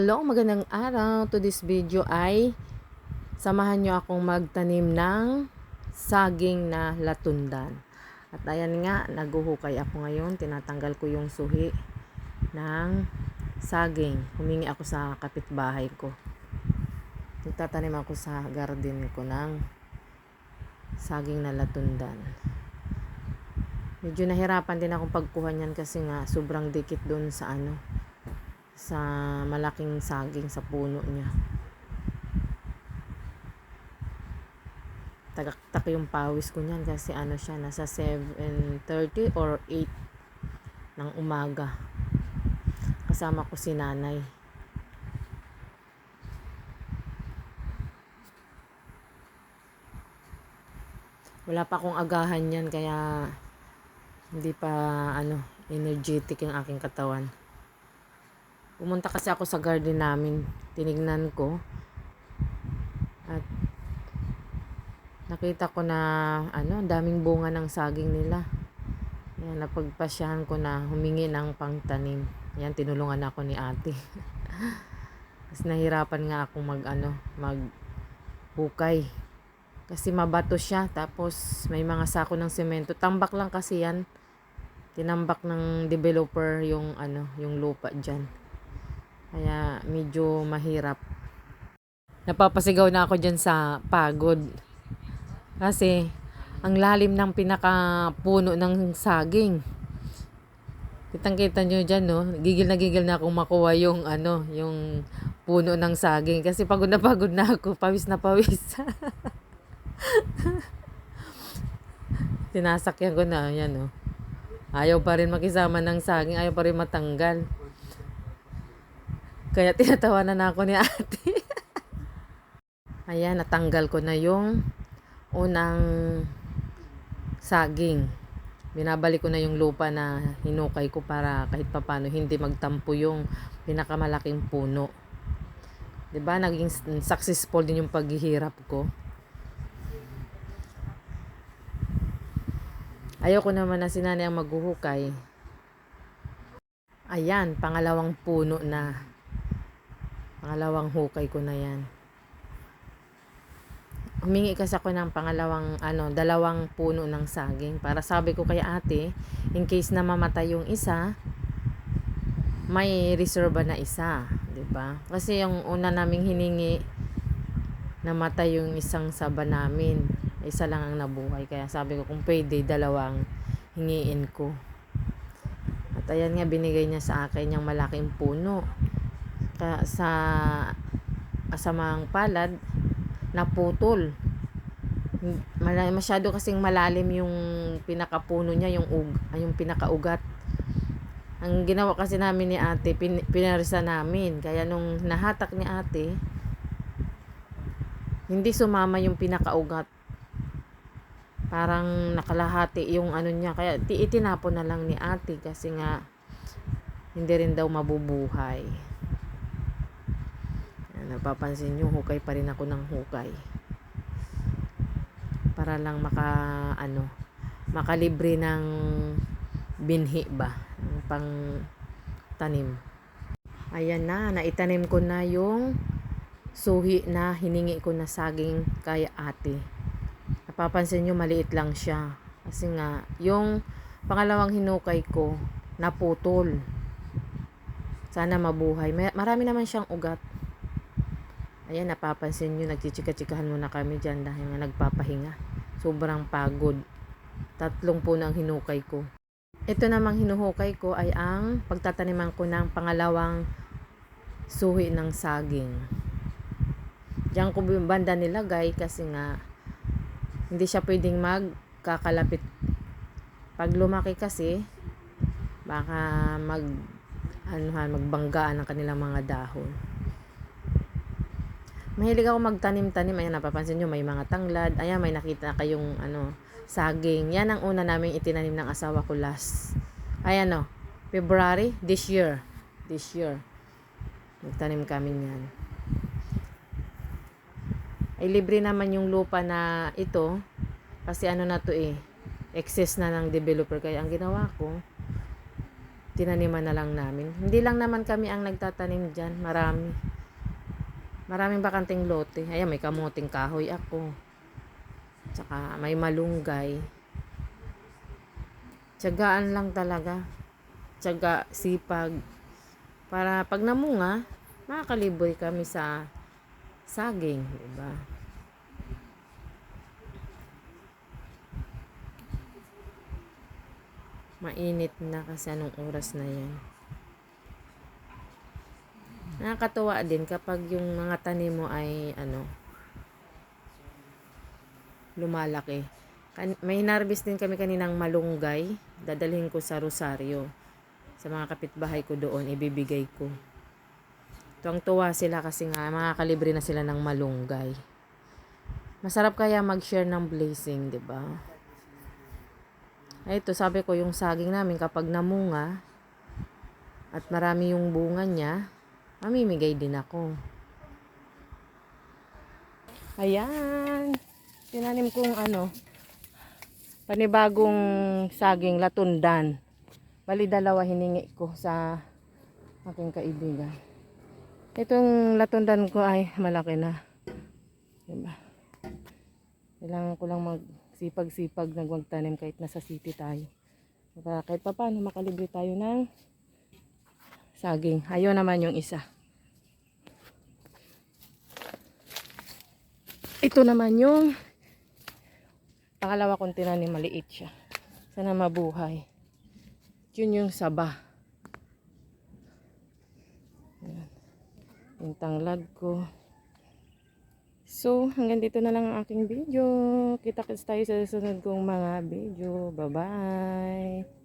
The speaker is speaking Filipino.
Hello, magandang araw. To this video ay samahan nyo akong magtanim ng saging na latundan. At ayan nga, naguhukay ako ngayon. Tinatanggal ko yung suhi ng saging. Humingi ako sa kapitbahay ko. Nagtatanim ako sa garden ko ng saging na latundan. Medyo nahirapan din akong pagkuha niyan kasi nga sobrang dikit doon sa ano, sa malaking saging sa puno niya. Tagaktak yung pawis ko niyan kasi ano siya, nasa 7.30 or 8 ng umaga. Kasama ko si nanay. Wala pa akong agahan yan kaya hindi pa ano energetic yung aking katawan. Pumunta kasi ako sa garden namin. Tinignan ko. At nakita ko na ano, daming bunga ng saging nila. Yan, napagpasyahan ko na humingi ng pangtanim. Yan, tinulungan ako ni ate. Kasi nahirapan nga ako mag ano, mag bukay. Kasi mabato siya. Tapos may mga sako ng semento. Tambak lang kasi yan. Tinambak ng developer yung ano, yung lupa diyan. Kaya medyo mahirap. Napapasigaw na ako dyan sa pagod. Kasi ang lalim ng pinakapuno ng saging. Kitang-kita nyo dyan, no? Gigil na gigil na akong makuha yung, ano, yung puno ng saging. Kasi pagod na pagod na ako. Pawis na pawis. Sinasakyan ko na. Yan, no? Ayaw pa rin makisama ng saging. Ayaw pa rin matanggal. Kaya tinatawanan na ako ni ate. Ayan, natanggal ko na yung unang saging. Binabalik ko na yung lupa na hinukay ko para kahit papano hindi magtampo yung pinakamalaking puno. 'Di ba Naging successful din yung paghihirap ko. Ayoko naman na sinanay ang maghuhukay. Ayan, pangalawang puno na. Pangalawang hukay ko na yan. Humingi kasi ako ng pangalawang, ano, dalawang puno ng saging. Para sabi ko kay ate, in case na mamatay yung isa, may reserva na isa. ba Kasi yung una naming hiningi, namatay yung isang saba namin. Isa lang ang nabuhay. Kaya sabi ko kung pwede, dalawang hingiin ko. At ayan nga, binigay niya sa akin yung malaking puno ka, sa kasamang palad naputol. Masyado kasing malalim yung pinakapuno niya yung ug yung pinakaugat. Ang ginawa kasi namin ni ate pin, pinarisa namin. Kaya nung nahatak ni ate hindi sumama yung pinakaugat. Parang nakalahati yung ano niya. Kaya itinapon na lang ni ate kasi nga hindi rin daw mabubuhay napapansin nyo hukay pa rin ako ng hukay. Para lang maka ano makalibre ng binhi ba? Pang tanim ayan na naitanim ko na yung suhi na hiningi ko na saging kay ate. Napapansin nyo maliit lang siya. Kasi nga yung pangalawang hinukay ko naputol. Sana mabuhay. Marami naman siyang ugat Ayan, napapansin nyo, nagchichika-chikahan muna kami dyan dahil nga nagpapahinga. Sobrang pagod. Tatlong po ang hinukay ko. Ito namang hinuhukay ko ay ang pagtataniman ko ng pangalawang suhi ng saging. Diyan ko yung banda nilagay kasi nga hindi siya pwedeng magkakalapit. Pag lumaki kasi, baka mag ano, magbanggaan ng kanilang mga dahon. Mahilig ako magtanim-tanim. Ayan, napapansin nyo, may mga tanglad. Ayan, may nakita kayong ano, saging. Yan ang una naming itinanim ng asawa ko last. Ayan o, February this year. This year. Nagtanim kami yan. Ay, libre naman yung lupa na ito. Kasi ano na to eh, excess na ng developer. Kaya ang ginawa ko, tinaniman na lang namin. Hindi lang naman kami ang nagtatanim dyan. Marami. Maraming bakanting lote. Ayan, may kamuting kahoy ako. Tsaka may malunggay. Tiyagaan lang talaga. Tiyaga, sipag. Para pag namunga, makakaliboy kami sa saging, di ba? Mainit na kasi anong oras na yan. Nakakatuwa din kapag yung mga tanim mo ay ano lumalaki. Kan- may harvest din kami kaninang malunggay. Dadalhin ko sa Rosario. Sa mga kapitbahay ko doon, ibibigay ko. Tuwang-tuwa sila kasi nga makakalibre na sila ng malunggay. Masarap kaya mag-share ng blessing, 'di ba? Ito, sabi ko yung saging namin kapag namunga at marami yung bunga niya, mamimigay din ako. Ayan. Tinanim kong ano, panibagong saging latundan. Bali dalawa hiningi ko sa aking kaibigan. Itong latundan ko ay malaki na. Diba? Kailangan ko lang magsipag-sipag na kahit nasa city tayo. Para kahit pa paano makalibre tayo ng saging. Ayaw naman yung isa. Ito naman yung pangalawa kong tinanim maliit siya. Sana mabuhay. Yun yung saba. Ayan. Yung tanglad ko. So, hanggang dito na lang ang aking video. Kita-kits tayo sa susunod kong mga video. Bye-bye!